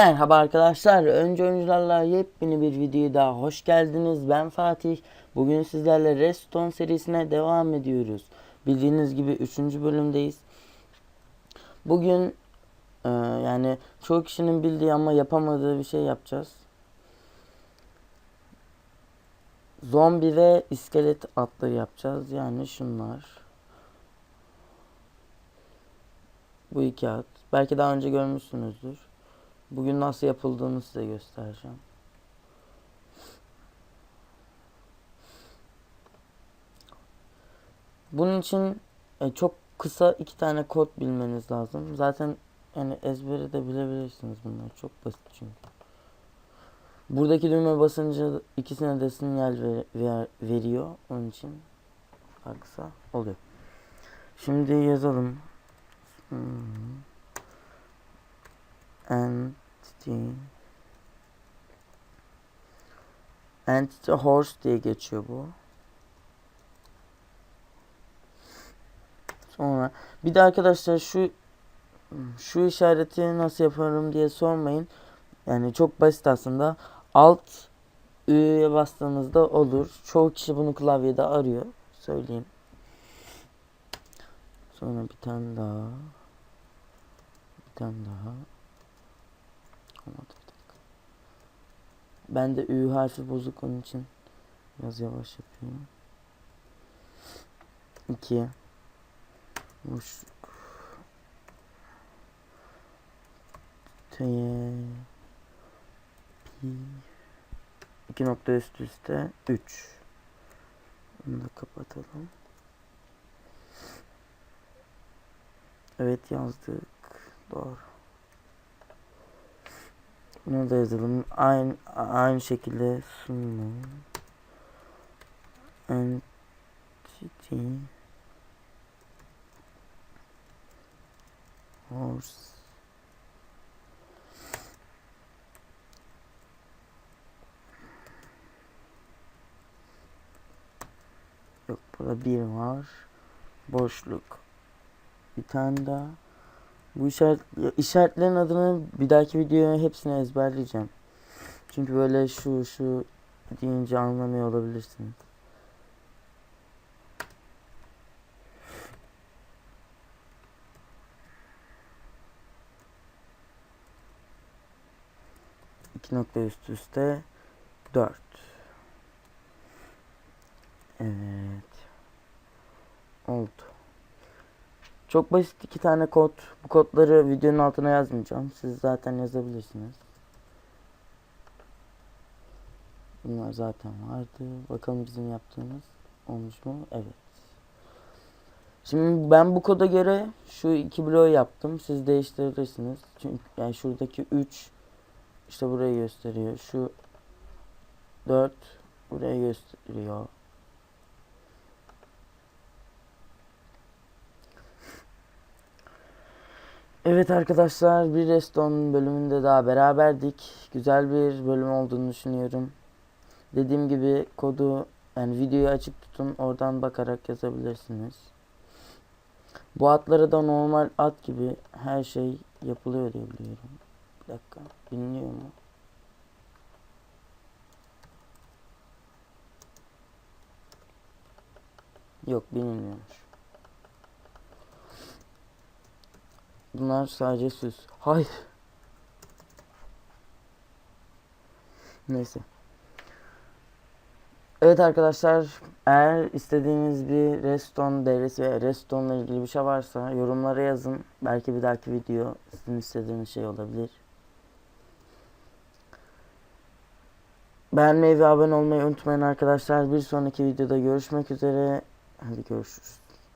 Merhaba arkadaşlar. Önce oyuncularla yepyeni bir videoya daha hoş geldiniz. Ben Fatih. Bugün sizlerle Redstone serisine devam ediyoruz. Bildiğiniz gibi 3. bölümdeyiz. Bugün e, yani çoğu kişinin bildiği ama yapamadığı bir şey yapacağız. Zombi ve iskelet atları yapacağız. Yani şunlar. Bu iki at. Belki daha önce görmüşsünüzdür. Bugün nasıl yapıldığını size göstereceğim. Bunun için e, çok kısa iki tane kod bilmeniz lazım. Zaten yani ezbere de bilebilirsiniz bunları. Çok basit çünkü. Buradaki düğme basınca ikisine de sinyal ver, ver- veriyor. Onun için daha kısa oluyor. Şimdi yazalım. Hmm. Entity Entity Horse diye geçiyor bu. Sonra bir de arkadaşlar şu şu işareti nasıl yaparım diye sormayın. Yani çok basit aslında. Alt Ü'ye bastığınızda olur. Çoğu kişi bunu klavyede arıyor. Söyleyeyim. Sonra bir tane daha. Bir tane daha. Olmadı bir dakika. Ben de Ü harfi bozuk onun için biraz yavaş yapıyorum. 2 boşluk T Pi 2 nokta üst üste 3 Bunu da kapatalım. Evet yazdık. Doğru. Bunu da yazalım. Aynı aynı şekilde sunum. Entity Horse Yok burada bir var. Boşluk. Bir tane daha. Bu işaret, işaretlerin adını bir dahaki videoya hepsini ezberleyeceğim. Çünkü böyle şu şu deyince anlamıyor olabilirsiniz. İki nokta üst üste dört. Evet. Çok basit iki tane kod. Bu kodları videonun altına yazmayacağım. Siz zaten yazabilirsiniz. Bunlar zaten vardı. Bakalım bizim yaptığımız olmuş mu? Evet. Şimdi ben bu koda göre şu iki bloğu yaptım. Siz değiştirebilirsiniz. Çünkü yani şuradaki 3 işte burayı gösteriyor. Şu 4 burayı gösteriyor. Evet arkadaşlar bir Reston bölümünde daha beraberdik. Güzel bir bölüm olduğunu düşünüyorum. Dediğim gibi kodu yani videoyu açık tutun oradan bakarak yazabilirsiniz. Bu atlara da normal at gibi her şey yapılıyor diye biliyorum. Bir dakika biliniyor mu? Yok bilinmiyormuş. Bunlar sadece süs. Hayır. Neyse. Evet arkadaşlar eğer istediğiniz bir Redstone devresi ve Redstone ile ilgili bir şey varsa yorumlara yazın. Belki bir dahaki video sizin istediğiniz şey olabilir. Beğenmeyi ve abone olmayı unutmayın arkadaşlar. Bir sonraki videoda görüşmek üzere. Hadi görüşürüz.